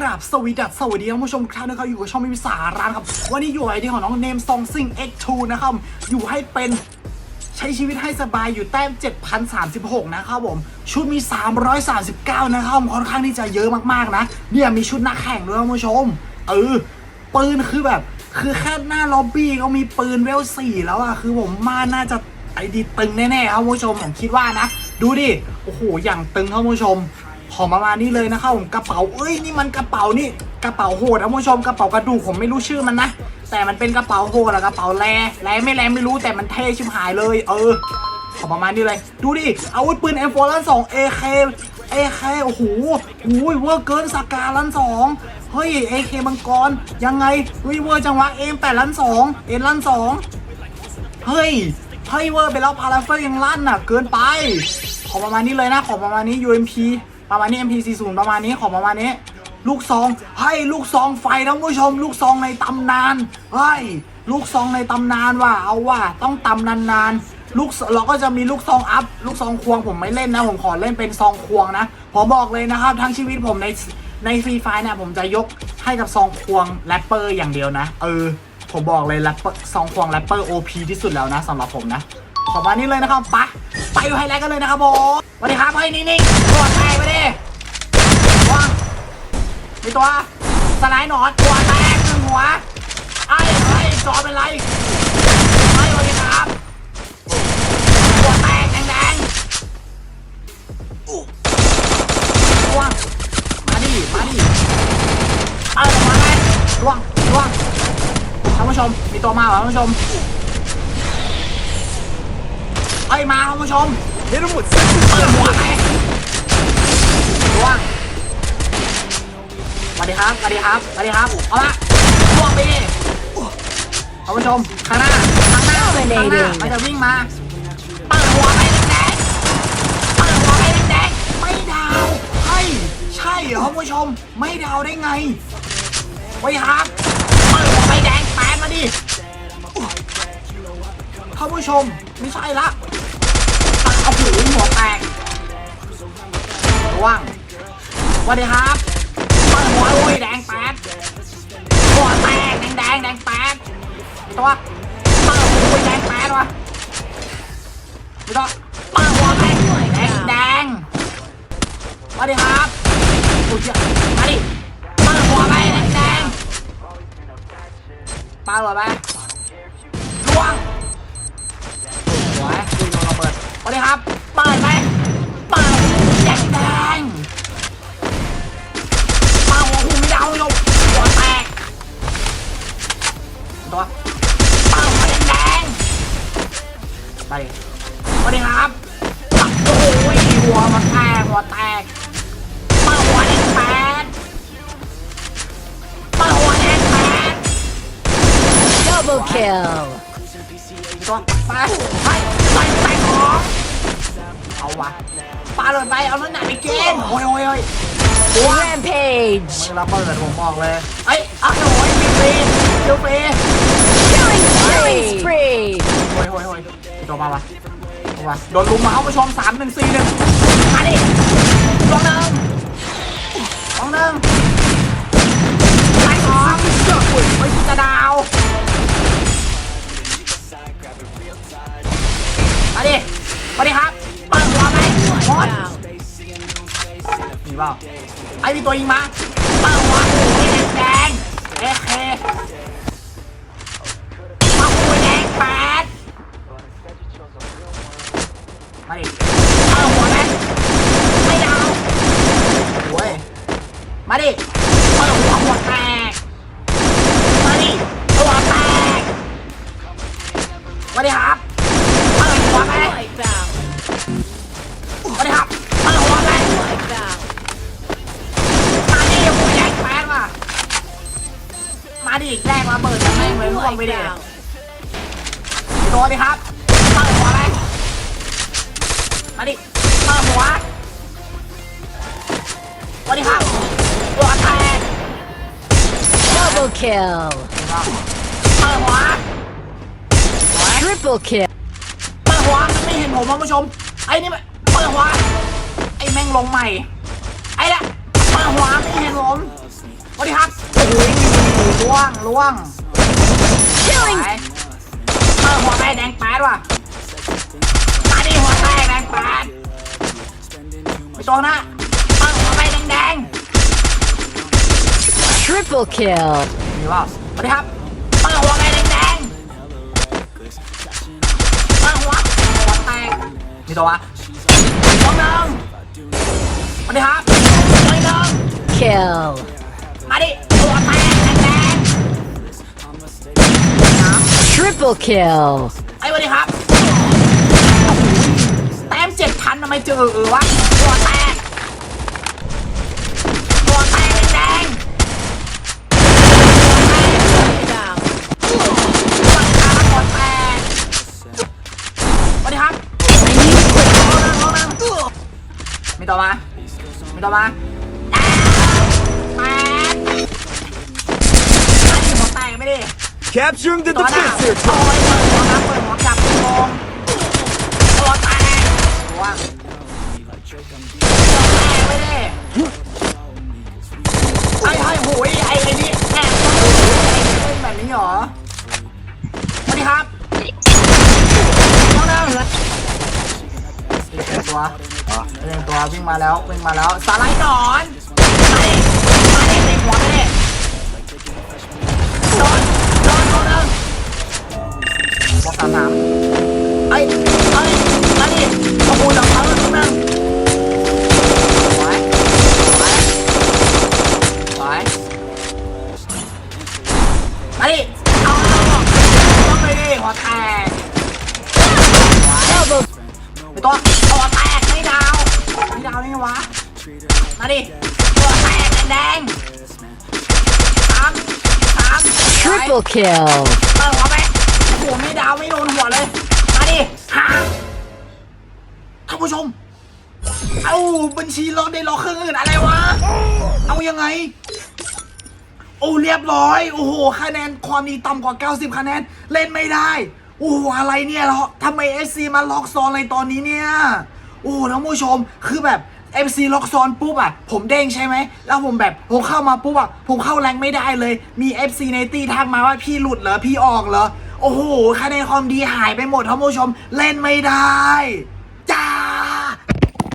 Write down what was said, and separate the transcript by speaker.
Speaker 1: ครับสวีดัสสวัสดีท่านผู้ชมทุกท่านนะครับอยู่กับช่องมิวิสาร้านครับ วันนี้อยู่ไอเดียของน้องเนมซองซิง X2 นะครับ อยู่ให้เป็นใช้ชีวิตให้สบายอยู่แต้ม 7,036 นะครับผม ชุดมี 339 นะครับ ค่อนข้างที่จะเยอะมากๆนะ เนี่ยมีชุดนักแข่งด้วยท่านผู้ชม เออ ปืนคือแบบ คือแค่หน้าล็อบบี้ก็มีปืนเวลสี่แล้วอะคือผมมาน่าจะไอดีตึงแน่ๆครับผู้ชมผมคิดว่านะ ดูดิ โอ้โห อย่างตึงครับผู้ชม ของประมาณนี้เลยนะครับผมกระเป๋าเอ้ยนี่มันกระเป๋านี่กระเป๋าโหดนะผู้ชมกระเป๋ากระดูกผมไม่รู้ชื่อมันนะแต่มันเป็นกระเป๋าโหดอะกระเป๋าแร่แร่ไม่แร่ไม่รู้แต่มันเท่ชิบหายเลย เออของประมาณนี้เลย ดูดิ อาวุธปืน M4 ล้านสอง AK AK โอ้โหโอ้ยเวอร์เกินสกาล้านสองเฮ้ย AK มังกร ยังไง เฮ้ยเวอร์จังวะเอ็มแปดล้านสองเอ็นล้านสองเฮ้ย เฮ้ยเวอร์ไปแล้วพาราเฟลยังลั่นน่ะ เกินไป ของประมาณนี้เลยนะ ของประมาณนี้ UMP ประมาณนี้ MP40 ประมาณนี้ของประมาณนี้ ลูกซองให้ลูกซองไฟท่านผู้ชม ลูกซองในตำนานเฮ้ยลูกซองในตำนานว่ะเอาว่ะต้องตำนานๆลูกเราก็จะมีลูกซองอัพลูกซองควงผมไม่เล่นนะผมขอเล่นเป็นซองควงนะผมบอกเลยนะครับทั้งชีวิตผมในในฟรีไฟเนี่ยผมจะยกให้กับซองควงแรปเปอร์อย่างเดียวนะ เออผมบอกเลยแรปเปอร์ซองควงแรปเปอร์ OP ที่สุดแล้วนะสำหรับผมนะ ขอมานี้เลยนะครับไปะไปดูไฮไลท์กันเลยนะครับผมสวัสดีครับเฮ้ยนิ่งๆตัวแตกไปดิวางมีตัวสไลด์หนอนตัวแตกหนึ่งหัวไอ้ไอ้จอเป็นไรไอ้สวัสดีครับตัวแตกแดงๆอู้ล่วงมาดิมาดิเออมาไหมล่วงล่วงท่านผู้ชมมีตัวมาเหรอท่านผู้ชม เฮ้ยมาคุณผู้ชมเดี๋ยวทั้งหมดเปิดหัวไหนล่วงสวัสดีครับสวัสดีครับสวัสดีครับเอาละล่วงไปดิคุณผู้ชมข้างหน้าข้างหน้าข้างหน้ามันจะวิ่งมาเปิดหัวไปแดงๆเปิดหัวไปแดงๆไม่ดาวเฮ้ยใช่เหรอคุณผู้ชมไม่ดาวได้ไงไว้ครับเปิดหัวไปแดงแปนมาดิท่านผู้ชมไม่ใช่ละ ระวังสวัสดีครับเปิดหัวอุ้ยแดงแปดหัวแตกแดงแดงแดงแปดตัวเปิดหัวอุ้ยแดงแปดวะตัวเปิดหัวแดงแดงแดงสวัสดีครับอุ้ยมาดิเปิดหัวไปแดงแดงปาหัวไปล่วง ไปดิสวัสดีครับโอ้ยหัวมันแตกหัวแตกเปิดหัวแดงแปดเปิดหัวแดงแปด
Speaker 2: Double kill.
Speaker 1: ตัวไปไปไปไปของเอาวะปาเลยไปเอาเรื่องไหนไปเกณฑ์โอ้ยโอ้ยโอ้ย
Speaker 2: Rampage.
Speaker 1: มือระเบิดผมบอกเลย เอ้ยอ้าวโอ้ยคิวฟรีคิวฟรี
Speaker 2: Killing spree.
Speaker 1: ตัวมาวะเอาวะโดนลุมมาเอาผู้ชมสามหนึ่งสี่หนึ่งมาดิลองหนึ่งลองหนึ่งไล่สองเสือกอุ้ยไม่จะดาวมาดิมาดิครับเปิดหัวไหมหมดมีเปล่าไอ้มีตัวยิงมา มาดิครับเป้าหัวแม่มาดิครับเป้าหัวแม่มาดิโอ้ยแรงแป๊ดว่ะมาดิแรกมาเปิดจะแม่งเลยล่วงไปดิโดนดิครับเปิดหัวไปมาดิเปิดหัวสวัสดีครับหัวแตก
Speaker 2: Double kill.
Speaker 1: เปิดหัว
Speaker 2: Triple kill.
Speaker 1: เปิดหัวมันไม่เห็นผมท่านผู้ชม ไอ้นี่มันเปิดหัวไอ้แม่งลงใหม่ ไอ้ละเปิดหัวไม่เห็นผมวงล่วง
Speaker 2: Killing
Speaker 1: ไปเออหัวแตกแดงแปดว่ะมาดิหัวแตกแดงแปดไม่ตรงนะเออหัวแตกแดงแดง
Speaker 2: Triple kill.
Speaker 1: มีว่าสวัสดีครับ มีตัววะสองหนึ่งสวัสดีครับสองหนึ่ง
Speaker 2: Kill.
Speaker 1: มาดิหัวแตกแดงแดง
Speaker 2: Triple kill.
Speaker 1: ไอ้สวัสดีครับแต้มเจ็ดพันทำไมเจอเออวะหัวแตกหัวแตกแดงๆ
Speaker 2: Down.
Speaker 1: สวัสดีครับมี ต่อมามีต่อมาแตกหัวแตกไม่ดิ
Speaker 3: Capturing the
Speaker 1: ต่อหน้า
Speaker 3: defensive.
Speaker 1: โอ้ยเปิดหัวนะเปิดหัวจับโกงหัวแตกหัวแตกไม่ดิไอ้ไอ้โหยไอ้ไอ้นี่แอบเล่นแบบนี้เหรอสวัสดีครับน้องเดิมเรียงตัว เรียงตัววิ่งมาแล้ววิ่งมาแล้วสไลด์หนอน มาดิตัวแตกแดงๆสามสาม
Speaker 2: Triple kill.
Speaker 1: เปิดหัวไปโอ้โหไม่ดาวไม่โดนหัวเลย มาดิห้าท่านผู้ชม เอาบัญชีล็อกได้ล็อกเครื่องอื่นอะไรวะ เอายังไง โอ้เรียบร้อย โอ้โห คะแนนความดีต่ำกว่า 90 คะแนน เล่นไม่ได้ โอ้โห อะไรเนี่ยเหรอทำไม FC มาล็อกซอนอะไรตอนนี้เนี่ย โอ้โหท่านผู้ชม คือแบบ เอฟซีล็อกซอนปุ๊บอะผมเด้งใช่ไหมแล้วผมแบบผมเข้ามาปุ๊บอะผมเข้าแรงไม่ได้เลย มีเอฟซีในตีทักมาว่าพี่หลุดเหรอพี่ออกเหรอโอ้โหคะแนนความดีหายไปหมดท่านผู้ชมเล่นไม่ได้